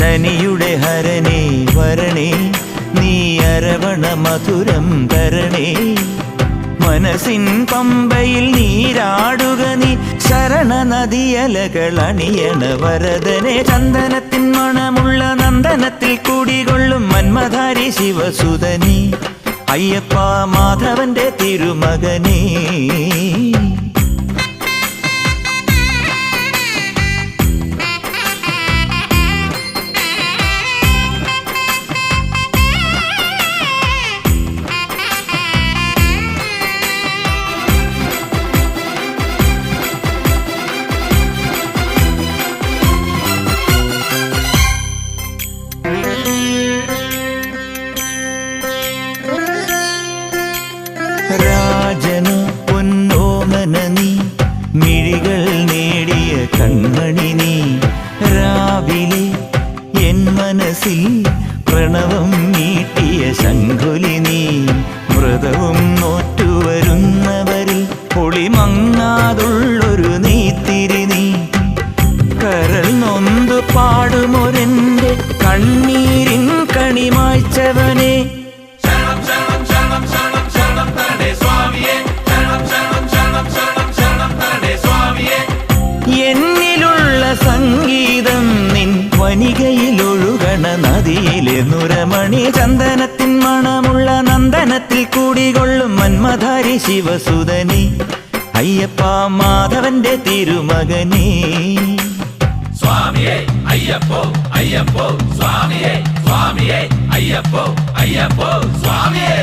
ശനിയുടെ ഹരനേ വരണേ നീ അരവണ മധുരം തരണേ. മനസ്സിൻ പമ്പയിൽ നീരാടുക നീ ശരണ നദിയലകൾ അണിയണ വരദനെ. ചന്ദനത്തിൻ മണമുള്ള നന്ദനത്തിൽ കൂടികൊള്ളും മന്മധാരി ശിവസുതനി. അയ്യപ്പ മാധവന്റെ തിരുമകനേ. കൺമണി നീ രാവിലെ എൻ മനസ്സിൽ പ്രണവം നീട്ടിയ ശങ്കുലി നീ വ്രതവും നോറ്റുവരുന്നവരിൽ വനികയിലൊഴുകണ നദിയിലെ നുരമണി ചന്ദനത്തിൻ മണമുള്ള നന്ദനത്തിൽ കൂടികൊള്ളും മന്മധാരി ശിവസുതനി. അയ്യപ്പ മാധവന്റെ തിരുമകനി. സ്വാമിയേ അയ്യപ്പോ അയ്യപ്പോ സ്വാമിയേ സ്വാമിയേ അയ്യപ്പോ അയ്യപ്പോ സ്വാമിയേ.